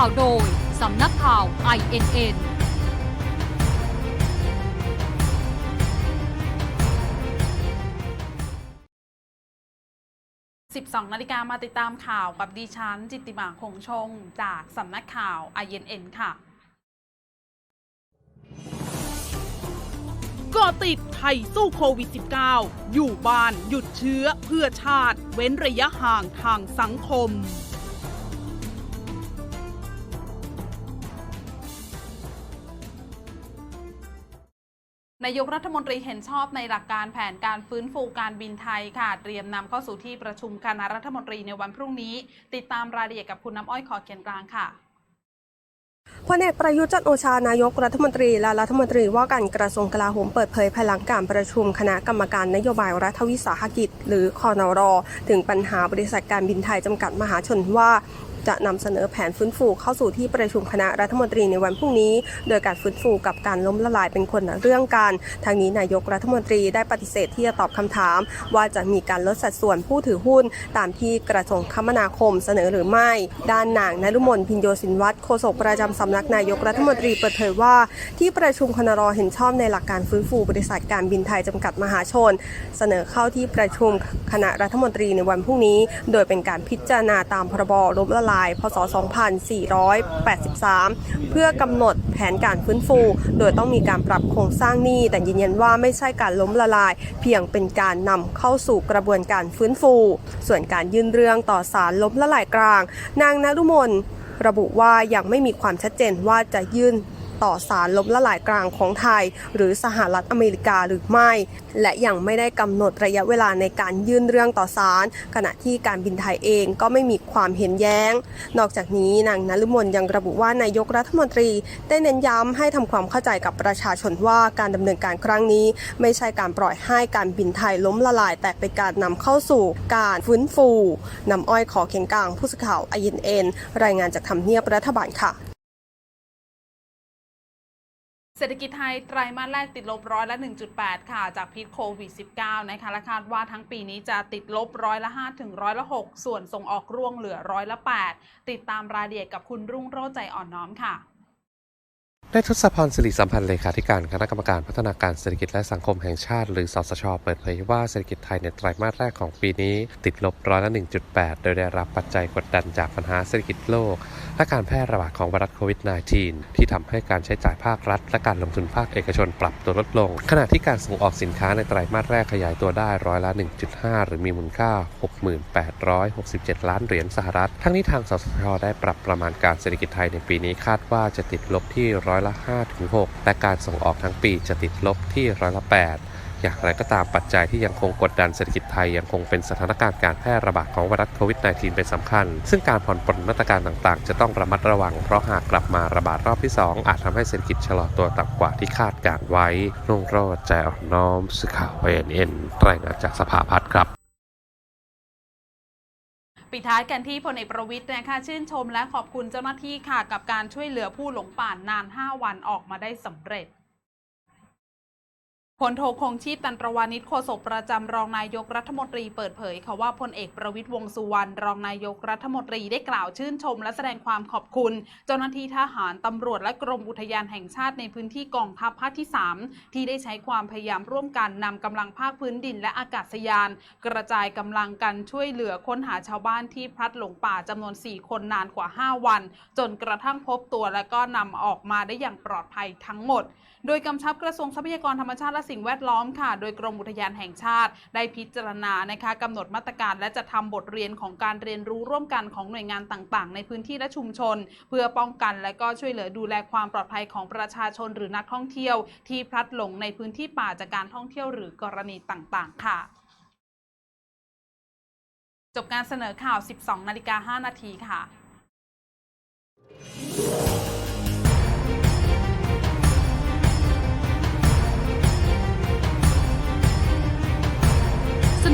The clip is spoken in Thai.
ข่าวโดย สำนักข่าว INN 12นาฬิกามาติดตามข่าวกับดิฉัน จิตติมาคงชง จากสำนักข่าว INN ค่ะก็ติดไทยสู้โควิด -19 อยู่บ้านหยุดเชื้อเพื่อชาติ เว้นระยะห่างทางสังคม นายกรัฐมนตรีเห็นชอบในหลักการแผนการฟื้นฟูการบินไทยค่ะ เตรียมนำเข้าสู่ที่ประชุมคณะรัฐมนตรีในวันพรุ่งนี้ ติดตามรายละเอียดกับคุณน้ำอ้อยขอเขียนกลางค่ะพลเอกประยุทธ์จันโอชานายกรัฐมนตรีและรัฐมนตรีว่าการกระทรวงกลาโหมเปิดเผยภายหลังการประชุมคณะกรรมการนโยบายรัฐวิสาหกิจ หรือคอนรถึงปัญหาบริษัทการบินไทยจำกัดมหาชนว่า จะนำเสนอแผนฟื้นฟูเข้าสู่ที่ประชุมคณะรัฐมนตรีในวันพรุ่งนี้ โดยการฟื้นฟูกับการล้มละลายเป็นคนละเรื่องกันทางนี้นายกรัฐมนตรีได้ปฏิเสธที่จะตอบคำถาม ว่าจะมีการลดสัดส่วนผู้ถือหุ้น ตามที่กระทรวงคมนาคมเสนอหรือไม่ ด้านนางนรุมนพินโยสินวัตรโฆษกประจำสำนักนายกรัฐมนตรีเปิดเผยว่า ที่ประชุมคณรเห็นชอบในหลักการฟื้นฟูบริษัทการบินไทยจำกัดมหาชน เสนอเข้าที่ประชุมคณะรัฐมนตรีในวันพรุ่งนี้ โดยเป็นการพิจารณาตามพรบล้มละลายพศ 2483 เพื่อกำหนดแผนการฟื้นฟู โดยต้องมีการปรับโครงสร้างหนี้ แต่ยืนยันว่าไม่ใช่การล้มละลาย เพียงเป็นการนำเข้าสู่กระบวนการฟื้นฟู ส่วนการยื่นเรื่องต่อศาลล้มละลายกลาง นางนรุมนระบุว่ายังไม่มีความชัดเจนว่าจะยื่น ต่อศาลล้มละลายกลางของไทย หรือสหรัฐอเมริกาหรือไม่ และยังไม่ได้กำหนดระยะเวลาในการยื่นเรื่องต่อศาลขณะที่การบินไทยเองก็ไม่มีความเห็นแย้ง นอกจากนี้นางนฤมลยังระบุว่านายกรัฐมนตรี ได้เน้นย้ำให้ทำความเข้าใจกับประชาชนว่าการดำเนินการครั้งนี้ ไม่ใช่การปล่อยให้การบินไทยล้มละลาย แต่เป็นการนำเข้าสู่การฟื้นฟูนำอ้อยขอเขียงกลางผู้สื่อข่าวไอเอ็นรายงานจากทำเนียบรัฐบาลค่ะ เศรษฐกิจไทยไตรมาสแรกติดลบร้อยละ 1.8 ค่ะ จากพิษโควิด -19 นะคะและคาดว่าทั้งปีนี้จะติดลบร้อยละ5ถึงร้อยละ6ส่วนส่งออกร่วงเหลือร้อยละ 8 ติดตามรายละเอียดกับคุณรุ่งโรจน์ใจอ่อนน้อมค่ะ นายทศพรสิริสัมพันธ์เลขาธิการคณะกรรมการพัฒนาการเศรษฐกิจและสังคมแห่งชาติ หรือสสช เปิดเผยว่าเศรษฐกิจไทยในไตรมาสแรกของปีนี้ ติดลบร้อยละ 1.8 โดยได้รับปัจจัยกดดันจากปัญหาเศรษฐกิจโลก และการแพร่ระบาดของไวรัสโควิด -19 ที่ทำให้การใช้จ่ายภาครัฐ และการลงทุนภาคเอกชนปรับตัวลดลง ขณะที่การส่งออกสินค้าในไตรมาสแรกขยายตัวได้ร้อยละ 1.5 หรือมีมูลค่า 6867 ล้านเหรียญสหรัฐ ทั้งนี้ทางสสช ได้ปรับประมาณการเศรษฐกิจไทยในปีนี้คาดว่าจะติดลบที่ร้อยอยละ5ถึง6และการส่งออกทั้งปีจะติดลบที่ร้อยละ 8 อย่างไรก็ตามปัจจัยที่ยังคงกดดันเศรษฐกิจไทยยังคงเป็นสถานการณ์การแพร่ระบาดของไวรัสโควิด -19 เป็นสำคัญ ซึ่งการผ่อนปลนมาตรการต่างๆ จะต้องระมัดระวัง เพราะหากกลับมาระบาดรอบที่ 2 อาจทำให้เศรษฐกิจชะลอตัวต่ำกว่าที่คาดการไว้นุ่งโรจน์ใจอ่อนน้อมสื่อข่าวเอ็นเอ็นรายงานจากสภาพัฒน์ครับ ปิดท้ายกันที่พลเอกประวิทย์นะคะชื่นชมและขอบคุณเจ้าหน้าที่ค่ะ กับการช่วยเหลือผู้หลงป่านนาน 5 วันออกมาได้สำเร็จ พลโทคงชีพตันตรวานิชโฆษกประจำรองนายกรัฐมนตรีเปิดเผยค่ะว่าพลเอกประวิทย์วงสุวรรณรองนายกรัฐมนตรีได้กล่าวชื่นชม และแสดงความขอบคุณ เจ้าหน้าที่ทหารตำรวจและกรมอุทยานแห่งชาติในพื้นที่กองทัพภาคที่ 3 ที่ได้ใช้ความพยายามร่วมกันนำกำลังภาคพื้นดินและอากาศยาน กระจายกำลังกันช่วยเหลือค้นหาชาวบ้านที่พลัดหลงป่าจำนวน 4 คนนานกว่า 5 วัน จนกระทั่งพบตัวและก็นำออกมาได้อย่างปลอดภัยทั้งหมด โดยกำชับกระทรวงทรัพยากรธรรมชาติและสิ่งแวดล้อมค่ะ โดยกรมอุทยานแห่งชาติ ได้พิจารณานะคะกำหนดมาตรการและจะทำบทเรียนของการเรียนรู้ร่วมกันของหน่วยงานต่างๆ ในพื้นที่และชุมชน เพื่อป้องกันและก็ช่วยเหลือดูแลความปลอดภัยของประชาชนหรือนักท่องเที่ยว ที่พลัดหลงในพื้นที่ป่าจากการท่องเที่ยวหรือกรณีต่างๆ ค่ะจบการเสนอข่าว 12 นาฬิกา 5 นาทีค่ะ